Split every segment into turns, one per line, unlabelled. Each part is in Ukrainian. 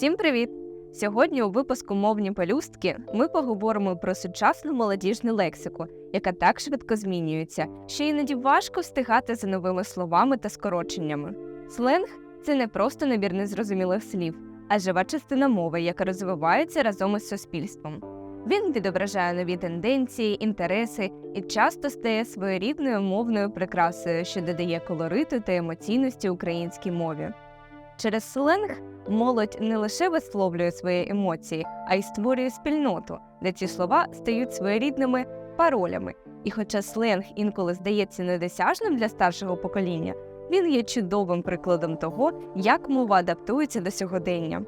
Всім привіт! Сьогодні у випуску Мовні пелюстки ми поговоримо про сучасну молодіжну лексику, яка так швидко змінюється, що іноді важко встигати за новими словами та скороченнями. Сленг це не просто набір незрозумілих слів, а жива частина мови, яка розвивається разом із суспільством. Він відображає нові тенденції, інтереси і часто стає своєрідною мовною прикрасою, що додає колориту та емоційності українській мові. Через сленг молодь не лише висловлює свої емоції, а й створює спільноту, де ці слова стають своєрідними паролями. І хоча сленг інколи здається недосяжним для старшого покоління, він є чудовим прикладом того, як мова адаптується до сьогодення.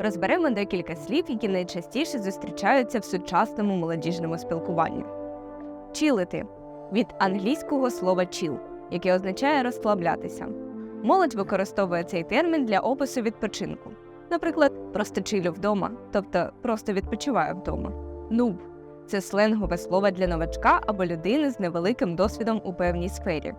Розберемо декілька слів, які найчастіше зустрічаються в сучасному молодіжному спілкуванні. Чілити від англійського слова chill, яке означає розслаблятися. Молодь використовує цей термін для опису відпочинку. Наприклад, просто чилю вдома, тобто просто відпочиваю вдома. Нуб це сленгове слово для новачка або людини з невеликим досвідом у певній сфері.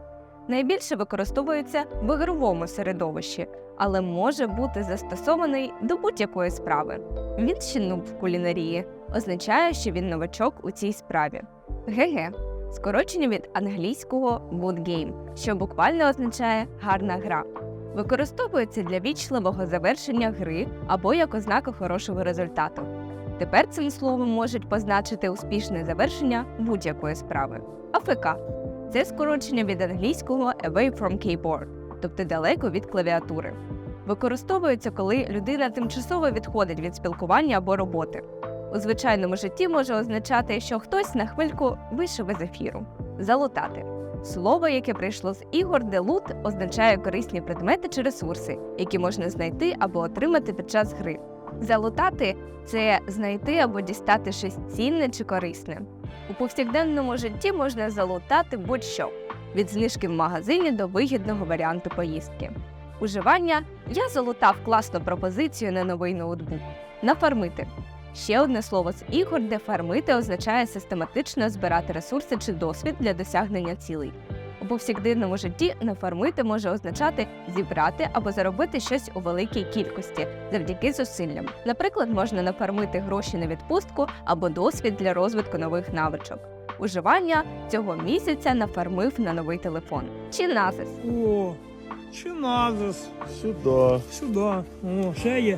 Найбільше використовується в ігровому середовищі, але може бути застосований до будь-якої справи. Він ще нуб в кулінарії, означає, що він новачок у цій справі. ГГ скорочення від англійського good game, що буквально означає гарна гра. Використовується для вічливого завершення гри або як ознака хорошого результату. Тепер цим словом можуть позначити успішне завершення будь-якої справи. АФК це скорочення від англійського away from keyboard, тобто далеко від клавіатури. Використовується, коли людина тимчасово відходить від спілкування або роботи. У звичайному житті може означати, що хтось на хвильку вийшов із ефіру. Залутати слово, яке прийшло з ігор, де лут означає корисні предмети чи ресурси, які можна знайти або отримати під час гри. Залутати це знайти або дістати щось цінне чи корисне. У повсякденному житті можна залутати будь-що від знижки в магазині до вигідного варіанту поїздки. Уживання я залутав класну пропозицію на новий ноутбук. Нафармити Ще одне слово з ігор, де фармити означає систематично збирати ресурси чи досвід для досягнення цілей. У повсякденному житті нафармити може означати зібрати або заробити щось у великій кількості завдяки зусиллям. Наприклад, можна нафармити гроші на відпустку або досвід для розвитку нових навичок. Уживання цього місяця нафармив на новий телефон. Чи назис.
О, чи назис?
Сюди.
Сюди. О, ще є.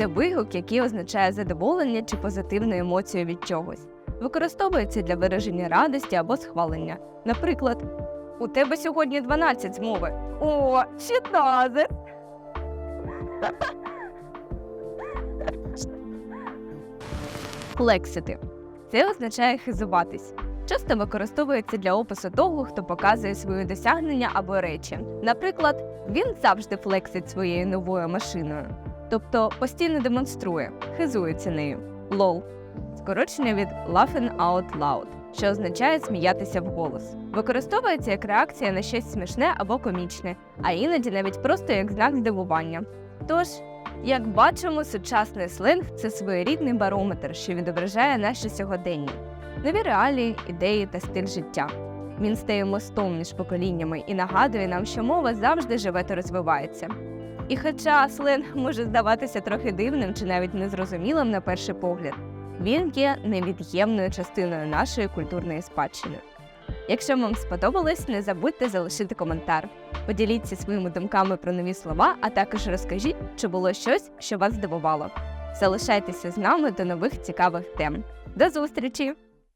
Це вигук, який означає задоволення чи позитивну емоцію від чогось. Використовується для вираження радості або схвалення. Наприклад, у тебе сьогодні 12 з мови. О, 16! Флексити. Це означає хизуватись. Часто використовується для опису того, хто показує свої досягнення або речі. Наприклад, він завжди флексить своєю новою машиною тобто постійно демонструє, хизується нею. LOL – скорочення від Laughing Out Loud, що означає сміятися вголос. Використовується як реакція на щось смішне або комічне, а іноді навіть просто як знак здивування. Тож, як бачимо, сучасний сленг це своєрідний барометр, що відображає наше сьогодення, нові реалії, ідеї та стиль життя. Він стає мостом між поколіннями і нагадує нам, що мова завжди живе та розвивається. І хоча сленг може здаватися трохи дивним чи навіть незрозумілим на перший погляд, він є невід'ємною частиною нашої культурної спадщини. Якщо вам сподобалось, не забудьте залишити коментар. Поділіться своїми думками про нові слова, а також розкажіть, чи було щось, що вас здивувало. Залишайтеся з нами до нових цікавих тем. До зустрічі!